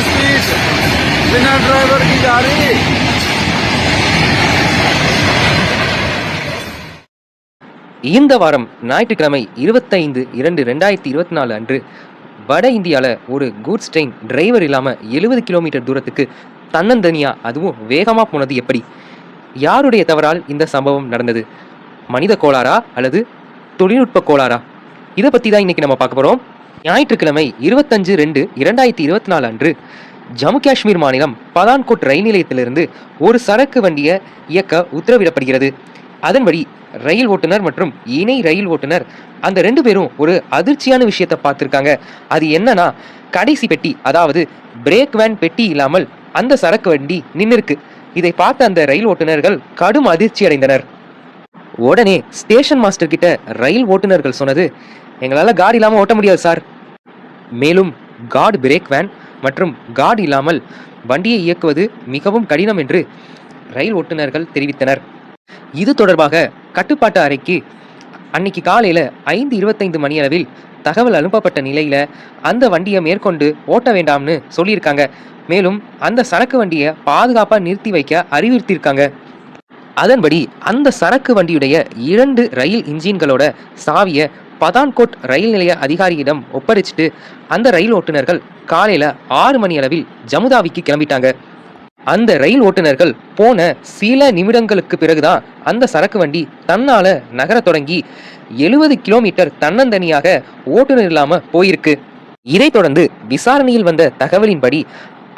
Speed बिना driver की जा रही இந்த வாரம் ஞாயிற்றுக்கிழமை இருபத்தைந்து இரண்டு ரெண்டாயிரத்தி இருபத்தி நாலு அன்று வட இந்தியாவில் ஒரு கூட்ஸ் ட்ரெயின் டிரைவர் இல்லாமல் எழுபது கிலோமீட்டர் தூரத்துக்கு தன்னந்தனியாக அதுவும் வேகமாக போனது எப்படி? யாருடைய தவறால் இந்த சம்பவம் நடந்தது? மனித கோளாறா அல்லது தொழில்நுட்ப கோளாறா? இதை பற்றி தான் இன்றைக்கி நம்ம பார்க்க போகிறோம் ஞாயிற்றுக்கிழமை இருபத்தஞ்சு ரெண்டு இரண்டாயிரத்தி இருபத்தி நாலு அன்று ஜம்மு காஷ்மீர் மாநிலம் பதான்கோட் ரயில் நிலையத்திலிருந்து ஒரு சரக்கு வண்டியை இயக்க உத்தரவிடப்படுகிறது. அதன்படி ரயில் ஓட்டுநர் மற்றும் இணை ரயில் ஓட்டுநர் அந்த ரெண்டு பேரும் ஒரு அதிர்ச்சியான விஷயத்தை பார்த்துருக்காங்க. அது என்னன்னா கடைசி பெட்டி அதாவது பிரேக் வேன் பெட்டி இல்லாமல் அந்த சரக்கு வண்டி நின்னுருக்கு. இதை பார்த்த அந்த ரயில் ஓட்டுநர்கள் கடும் அதிர்ச்சி அடைந்தனர். உடனே ஸ்டேஷன் மாஸ்டர் கிட்ட ரயில் ஓட்டுநர்கள் சொன்னது எங்களால் காட் இல்லாமல் ஓட்ட முடியாது சார் மேலும் காட் பிரேக் வேன் மற்றும் காட் இல்லாமல் வண்டியை இயக்குவது மிகவும் கடினம் என்று ரயில் ஓட்டுநர்கள் தெரிவித்தனர். இது தொடர்பாக கட்டுப்பாட்டு அறைக்கு அன்னைக்கு காலையில் ஐந்து இருபத்தைந்து மணியளவில் தகவல் அனுப்பப்பட்ட நிலையில் அந்த வண்டியை மேற்கொண்டு ஓட்ட வேண்டாம்னு சொல்லியிருக்காங்க. மேலும் அந்த சரக்கு வண்டியை பாதுகாப்பாக நிறுத்தி வைக்க அறிவுறுத்தியிருக்காங்க. அதன்படி அந்த சரக்கு வண்டியுடைய இரண்டு ரயில் இன்ஜின்களோட சாவியை பதான்கோட் ரயில் நிலைய அதிகாரியிடம் ஒப்படைச்சிட்டு அந்த ரயில் ஓட்டுநர்கள் காலையில் ஆறு மணி அளவில் ஜமுதாவிக்கு கிளம்பிட்டாங்க. அந்த ரயில் ஓட்டுநர்கள் போன சில நிமிடங்களுக்கு பிறகுதான் அந்த சரக்கு வண்டி தன்னால நகரத் தொடங்கி எழுபது கிலோமீட்டர் தன்னந்தனியாக ஓட்டுநர் இல்லாம போயிருக்கு. இதைத் தொடர்ந்து விசாரணையில் வந்த தகவலின்படி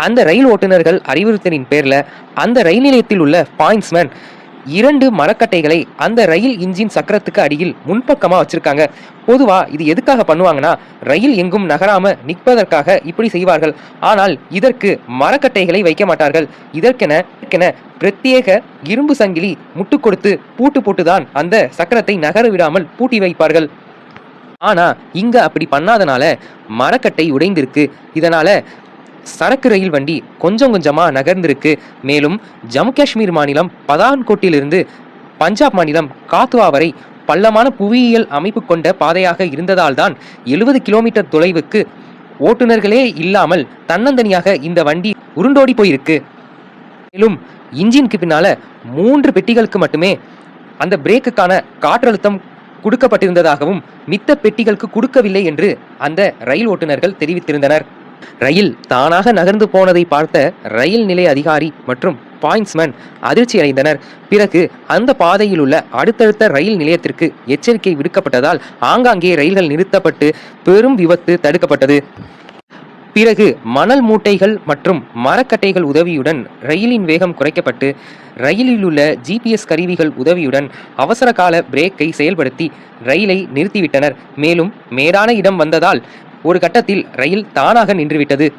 அந்த ரயில் ஓட்டுநர்கள் அறிவுறுத்தலின் பேர்ல அந்த ரயில் நிலையத்தில் உள்ள பாயிண்ட்ஸ்மேன் இரண்டு மரக்கட்டைகளை அந்த ரயில் இன்ஜின் சக்கரத்துக்கு அடியில் முன்பக்கமாக வச்சிருக்காங்க. பொதுவா இது எதுக்காக பண்ணுவாங்கன்னா ரயில் எங்கும் நகராம நிற்பதற்காக இப்படி செய்வார்கள். ஆனால் இதற்கு மரக்கட்டைகளை வைக்க மாட்டார்கள். இதற்கென இதற்கென பிரத்யேக இரும்பு சங்கிலி முட்டு கொடுத்து பூட்டு போட்டுதான் அந்த சக்கரத்தை நகர விடாமல் பூட்டி வைப்பார்கள். ஆனா இங்க அப்படி பண்ணாதனால மரக்கட்டை உடைந்திருக்கு. இதனால சரக்கு ரயில் வண்டி கொஞ்சம் கொஞ்சமாக நகர்ந்திருக்கு. மேலும் ஜம்மு காஷ்மீர் மாநிலம் பதான்கோட்டிலிருந்து பஞ்சாப் மாநிலம் காத்துவா வரை பள்ளமான புவியியல் அமைப்பு கொண்ட பாதையாக இருந்ததால்தான் எழுபது கிலோமீட்டர் தொலைவுக்கு ஓட்டுநர்களே இல்லாமல் தன்னந்தனியாக இந்த வண்டி உருண்டோடி போயிருக்கு. மேலும் இன்ஜினுக்கு பின்னால மூன்று பெட்டிகளுக்கு மட்டுமே அந்த பிரேக்குக்கான காற்றழுத்தம் கொடுக்கப்பட்டிருந்ததாகவும் மித்த பெட்டிகளுக்கு கொடுக்கவில்லை என்று அந்த ரயில் ஓட்டுநர்கள் தெரிவித்திருந்தனர். ரயில் தானாக நகர்ந்து போனதை பார்த்த ரயில் நிலைய அதிகாரி மற்றும் பாயிண்ட்ஸ்மேன் அதிர்ச்சி அடைந்தனர். பிறகு அந்த பாதையில் உள்ள அடுத்தடுத்த ரயில் நிலையத்திற்கு எச்சரிக்கை விடுக்கப்பட்டதால் ஆங்காங்கே ரயில்கள் நிறுத்தப்பட்டு பெரும் விபத்து தடுக்கப்பட்டது. பிறகு மணல் மூட்டைகள் மற்றும் மரக்கட்டைகள் உதவியுடன் ரயிலின் வேகம் குறைக்கப்பட்டு ரயிலில் உள்ள ஜிபிஎஸ் கருவிகள் உதவியுடன் அவசர கால பிரேக்கை செயல்படுத்தி ரயிலை நிறுத்திவிட்டனர். மேலும் மேடான இடம் வந்ததால் ஒரு கட்டத்தில் ரயில் தானாக நின்றுவிட்டது.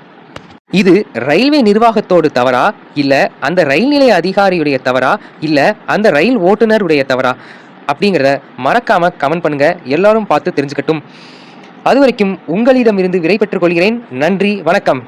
இது ரயில்வே நிர்வாகத்தோடு தவறா? இல்ல அந்த ரயில் நிலைய அதிகாரியுடைய தவறா? இல்ல அந்த ரயில் ஓட்டுநருடைய தவறா? அப்படிங்கிறத மறக்காம கமெண்ட் பண்ணுங்க. எல்லாரும் பார்த்து தெரிஞ்சுக்கட்டும். அது வரைக்கும் உங்களிடமிருந்து விடை பெற்றுக் கொள்கிறேன். நன்றி வணக்கம்.